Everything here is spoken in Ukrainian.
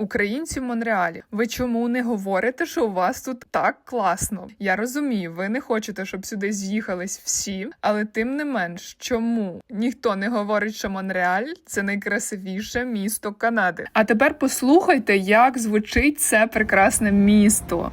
Українці в Монреалі. Ви чому не говорите, що у вас тут так класно? Я розумію, ви не хочете, щоб сюди з'їхались всі, але тим не менш, чому ніхто не говорить, що Монреаль це найкрасивіше місто Канади. А тепер послухайте, як звучить це прекрасне місто.